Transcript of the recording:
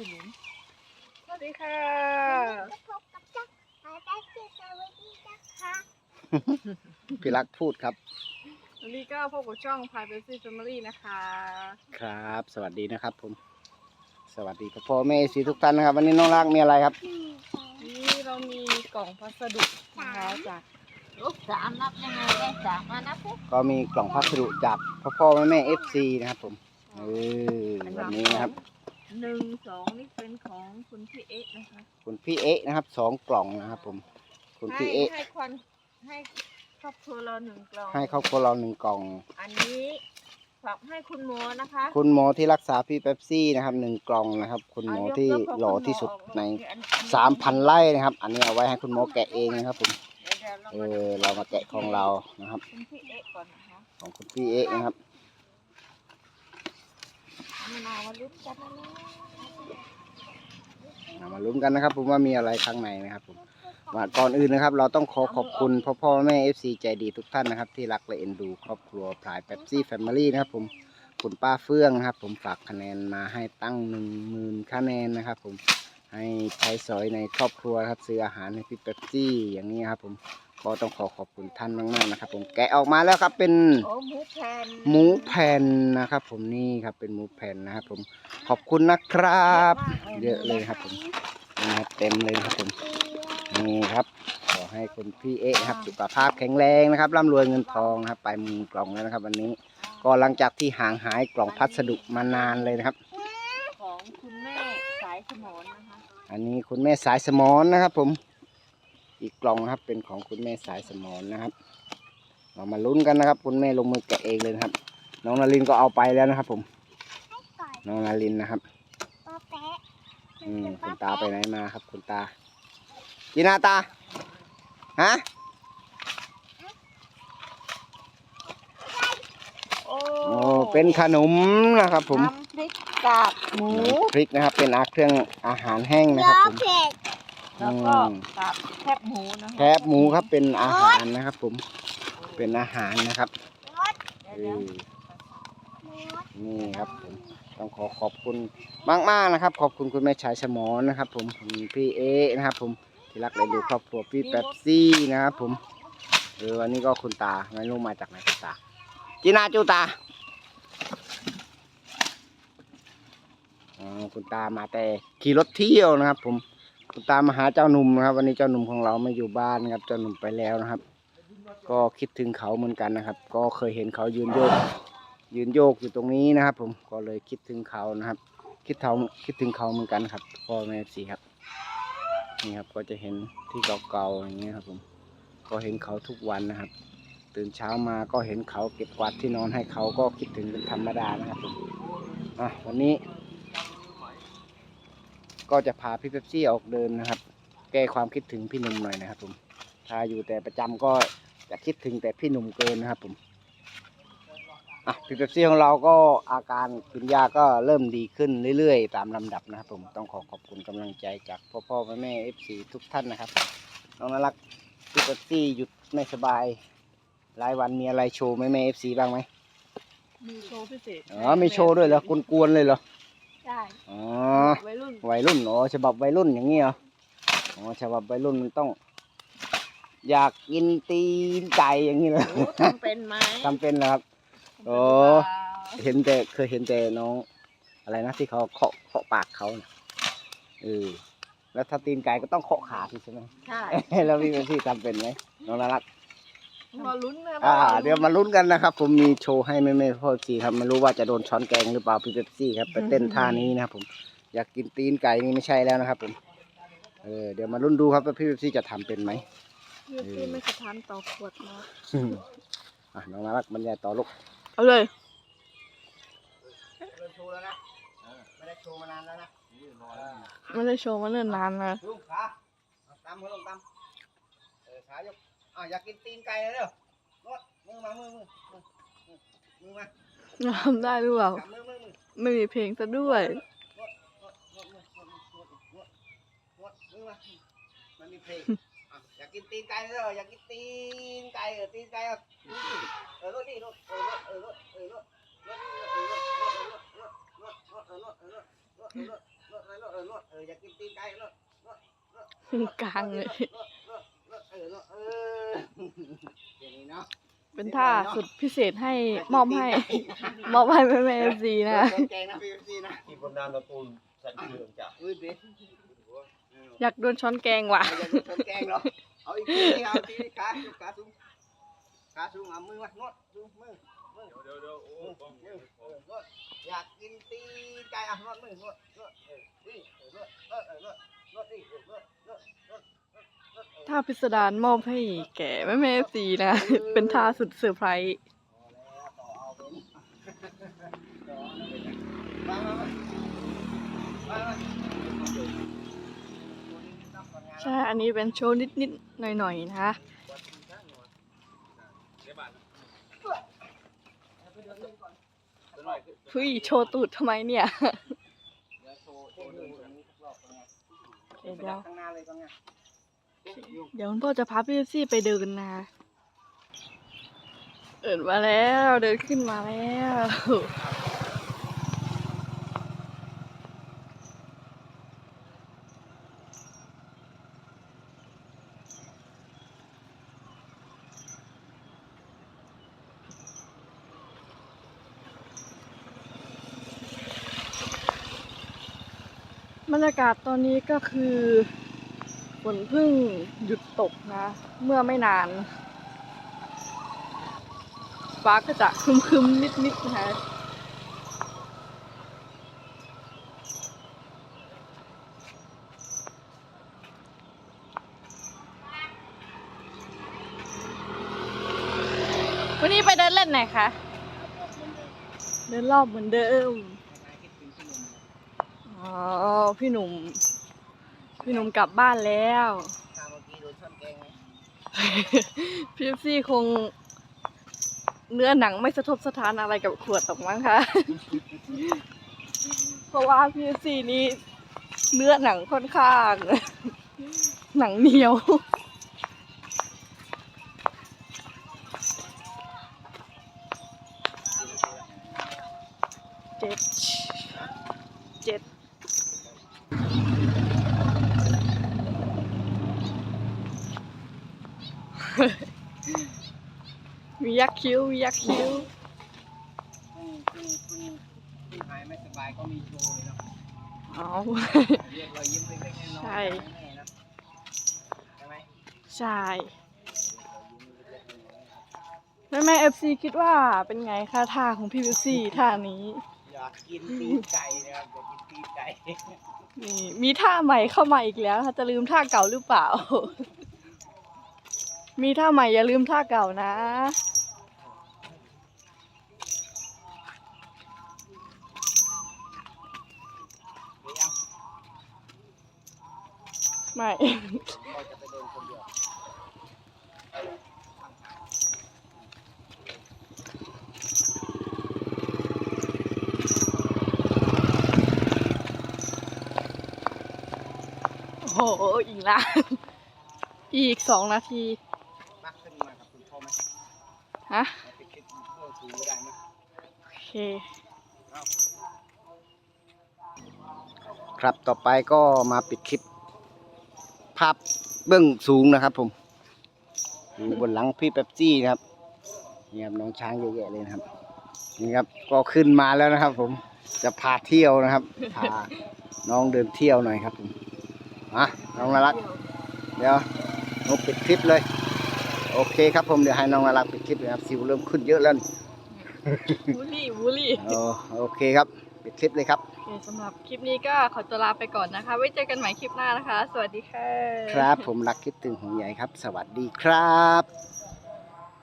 พี่หลุนสวัสดีค่ะก็พบกับจักรหาได้ที่สวัสดีนะคะพี่รักพูดครับวันนี้ก็พบกับช่อง Privacy Family นะคะ ครับ สวัสดีนะครับผม สวัสดีครับพ่อแม่สีทุกท่านนะครับ วันนี้น้องรักมีอะไรครับหนึ่งสองนี่เรามีกล่องพัสดุนะคะจากลูกสามนับยังไงได้สามมานับปุ๊บก็มีกล่องพัสดุจากพ่อพ่อแม่แม่เอฟซีนะครับผมเออวันนี้นะครับ หนึ่งสองนี่เป็นของคุณพี่เอ๊ะนะคะคุณพี่เอ๊ะนะครับสองกล่องนะครับ ผม คุณให้พี่เอ๊ะให้ควันให้ครอบครัวเราหนึ่งกล่อง ให้ครอบครัวเราหนึ่งกล่อง อันนี้ฝากให้คุณหมอนะคะคุณหมอที่รักษาพี่เป๊ปซี่นะครับหนึ่งกล่องนะครับ คุณหมอที่หล่อที่สุดในสามพันไร่นะครับ อันนี้เอาไว้ให้คุณหมอแกะเองนะครับผมเดี๋ยวเดี๋ยวเราเอมาอเรามาแกะของเรานะครับ คุณพี่เอ๊ะก่อนนะคะ ของคุณพี่เอ๊ะนะครับเอา มะนาวมาลุ้นกันนะเอามาลุ้นกันนะครับ ผมว่ามีอะไรข้างในนะครับผมว่าก่อนอื่นนะครับ เราต้องขอขอบคุณพ่อพ่อแม่เอฟซีใจดีทุกท่านนะครับ ที่รักและเอ็นดู ครอบครัวพลายเป๊ปซี่แฟมิลี่นะครับ ผมคุณป้าเฟื่องนะครับ ผมฝากคะแนนมาให้ตั้งหนึ่งหมื่นคะแนนนะครับ ผมให้ใช้สอยในครอบครัวครับซื้ออาหารให้พี่เป๊ปซี่อย่างนี้ครับ ผม ก็ต้องขอขอบคุณท่านมากๆนะครับ ผมแกะออกมาแล้วครับเป็นโอ้หมูแผ่นหมูแผ่นนะครับ ผมนี่ครับเป็นหมูแผ่นนะครับ ผมขอบคุณนะครับ เยอะเลยครับ ผมมาเต็มเลยนะครับผมนี่ครับ ขอให้คุณพี่เอ๊ะครับสุขภาพแข็งแรงนะครับร่ำรวยเงินทองนะครับ ไปมือกล่องแล้วนะครับ วันนี้ ก็หลังจากที่ห่างหายกล่องพัสดุมานานเลยนะครับ ของคุณแม่สายสมอนนะคะ อันนี้คุณแม่สายสมอนนะครับ ผม อีกกล่องนะครับ เป็นของคุณแม่สายสมอนนะครับ เรามาลุ้นกันนะครับ คุณแม่ลงมือแกะเองเลยนะครับ น้องนารินก็เอาไปแล้วนะครับ ผมให้ก่อนน้องนารินนะครับป้าแปะอืมคุณตาไปไหนมาครับ คุณตาจีนาตาฮะโอ้โอ้เป็นขนมนะครับ ผมน้ำพริกกากหมูพริกนะครับ เป็นอาเครื่องอาหารแห้งนะเดี๋คยรับวผมเผ็ด แล้วก็อืมกากแคบหมูนะคะแคบหมูครับเป็นอาหารนะครับ ผมเป็นอาหารนะครับรสเดี๋ยวเอเดี๋ยวอรสนี่ครับผมต้องขอขอบคุณมากๆนะครับ ขอบคุณคุณแม่ชายสมอนะครับ ผมคุณพี่เอนะครับ ผมที่รักและดูครอบครัวพี่แป๊บซี่นะครับ ผมเออวันนี้ก็คุณตาไม่รู้มาจากไหนคุณตาจีนาจูตาอ๋อคุณตามาแต่ขี่รถเที่ยวนะครับ ผม คุณตามมาหาเจ้าหนุ่มนะครับ วันนี้เจ้าหนุ่มของเราไม่อยู่บ้านครับ เจ้าหนุ่มไปแล้วนะครับ ก็คิดถึงเขาเหมือนกันนะครับ ก็เคยเห็นเขายืนโยก ยืนโยกอยู่ตรงนี้นะครับ ผมก็เลยคิดถึงเขานะครับ คิดเขาคิดถึงเขาเหมือนกันครับพ่อแม่สีครับนี่ครับก็จะเห็นที่เก่าๆอย่างเงี้ยครับผมก็เห็นเขาทุกวันนะครับ ตื่นเช้ามาก็เห็นเขาเก็บกวาดที่นอนให้เขาก็คิดถึงเป็นธรรมดานะครับผมอะวันนี้ ก็จะพาพี่เป๊ปซี่ออกเดินนะครับ แก้ความคิดถึงพี่หนุ่มหน่อยนะครับผมถ้าอยู่แต่ประจำก็จะคิดถึงแต่พี่หนุ่มเกินนะครับผมอะพี่เป๊ปซี่ของเราก็อาการกินยาก็เริ่มดีขึ้นเรื่อยๆ ตามลำดับนะครับผมต้องขอขอบคุณกำลังใจจากพ่อพ่อแม่แม่เอฟซีทุกท่านนะครับน้องน่ารักพี่เป๊ปซี่หยุดไม่สบายรายวันมีอะไรโชว์แม่แม่เอฟซีบ้างไหมมีโชว์พิเศษอ๋อมีโชว์ด้วยเหรอกวนๆเลยเหรอ ใช่อ๋อวัยรุ่นวัยรุ่นอ๋อฉบับวัยรุ่นอย่างนี้เหรออ๋อฉบับวัยรุ่นมันต้อง อยากกินตีนไก่อย่างนี้เลยโอ้ทำเป็นไหมทำเป็นเหรอครับโอ้เห็นแต่เคยเห็นแต่น้องอะไรนะที่เขาเคาะเคาะปากเขาน่ะเออแล้วถ้าตีนไก่ก็ต้องเคาะขาสิใช่ไหมใช่แล้วพี่เป็นที่ทำเป็นไหมน้องน่ารัก มาลุ้นนะอ่า เดี๋ยวมาลุ้นกันนะครับ ผมมีโชว์ให้แม่แม่พ่อซีครับไม่รู้ว่าจะโดนช้อนแกงหรือเปล่าพี่เป๊ปซี่ครับไปเต้นท่านี้นะครับผมอยากกินตีนไก่นี่ไม่ใช่แล้วนะครับ ผม เออเดี๋ยวมาลุ้นดูครับว่าพี่เป๊ปซี่จะทำเป็นไหมพี่พี่ไม่สะท้านต่อขวดนะอะน้องน่ารักบรรยายต่อลูกเอาเลยเริ่มโชว์แล้วนะไม่ได้โชว์มานานแล้วนะไม่ได้โชว์มาเนิ่นนานนะลุงขาเอาตามมือลงตามเออขายก อะอยากกินตีนไก่เลยเด้อรดมือมามือมือมือมือมือมาทำได้หรือเปล่า จับมือมือมือไม่มีเพลงซะด้วยรดรดรดรดมือรดรดรดรดมือมามันมีเพลงอะอยากกินตีนไก่เลยเด้ออยากกินตีนไก่เออตีนไก่เออเออรดดิรดเออรดเออรดเออรดรดเออรดรดเออรดรดรดรดเออรดเออรดรดเออรดรดเออรดเลยนวดเออนวดเอออยากกินตีนไก่นวดกลางเลย นวดนวดนวด เออนวเอออย่างนี้เนาะเป็นท่าสุดพิเศษให้มอบให้ มอบให้แม่แม่ซีนะ แกงนะพี่ซีนะที่บนนานตะปูสั่นเครื่องจ้ะอุ้ยดิอยากโดนช้อนแกงว่ะอยากกินแกงเหรอเอาอีกทีเอาทีขาขาสูงขาสูงเอามือมานวดสูงมือเดี๋ยวเดี๋ยวโอ้มือนวดอยากกินตีนไก่อะนวดมือนวดนวดเออนี่นวดนวดเออนวดนวดนี่นวดนวดนวด พิสดารมอบให้แก่แม่แม่ซีนะ เป็นท่าสุดเซอร์ไพรส์ใช่ อันนี้เป็นโชว์นิด ๆ หน่อย ๆ นะคะเฮ้ยโชว์ตูดทำไมเนี่ยเดี๋ยวโชว์โชว์เดินตรงนี้สักรอบเป็นไงเดี๋ยว เดี๋ยวคุณพ่อจะพาพี่ซี่ไปเดินนะเดินมาแล้วเดินขึ้นมาแล้วบรรยากาศตอนนี้ก็คือ ฝนเพิ่งหยุดตกนะ เมื่อไม่นาน ฟ้าก็จะครึมๆนิดๆนะคะวันนี้ไปเดินเล่นไหนคะ เดินรอบเหมือนเดิม อ๋อ พี่หนุ่ม พี่หนุ่มกลับบ้านแล้วข้าวเมื่อกี้โดนช้อนแกงไหมพี่ซี่คง เนื้อหนังไม่สะทกสะท้านอะไรกับขวดตกมั้งคะ เพราะว่าพี่ซี่นี้ เนื้อหนังค่อนข้าง หนังเหนียว เจ็ด เจ็ด มียักษ์คิ้วมียักษ์คิ้วเพิ่งเพิ่งเพิ่งเพิ่งหายไม่สบายก็มีโชว์เลยเนาะเอาเรียกรอยยิ้มเล็กๆน้อยๆใช่แม่นะใช่ไหมใช่แม่แม่เอฟซีคิดว่าเป็นไงคะท่าของพี่วิซี่ท่านี้ อยากกินตีนไก่นะครับอยากกินตีนไก่นี่มีท่าใหม่เข้ามาอีกแล้วค่ะจะลืมท่าเก่าหรือเปล่า มีท่าใหม่อย่าลืมท่าเก่านะ เดี๋ยวเอา ไม่ เราจะไปเดินคนเดียวโอ้โหอีกละ อีกสองนาที มาขึ้นมากับคุณพ่อไหมฮะมาไปคิดเพื่อถือก็ได้ไหมโอเค ครับต่อไปก็มาปิดคลิป ภาพเบื้องสูงนะครับ ผมอยู่บนหลังพี่เป๊ปซี่นะครับนี่ครับน้องช้างเยอะแยะเลยนะครับนี่ครับก็ขึ้นมาแล้วนะครับ ผมจะพาเที่ยวนะครับพาน้องเดินเที่ยวหน่อยครับผมอะน้องนารักเดี๋ยวน้องปิดคลิปเลย โอเคครับผมเดี๋ยวให้น้องนารักปิดคลิปเลยครับสิวเริ่มขึ้นเยอะแล้วนี่บูลลี่บูลลี่โอ้โอเคครับปิดคลิปเลยครับโอเค สำหรับคลิปนี้ก็ขอตัวลาไปก่อนนะคะ ไว้เจอกันใหม่คลิปหน้านะคะ สวัสดีค่ะ ครับผมรักคิดถึงหงใหญ่ครับ สวัสดีครับ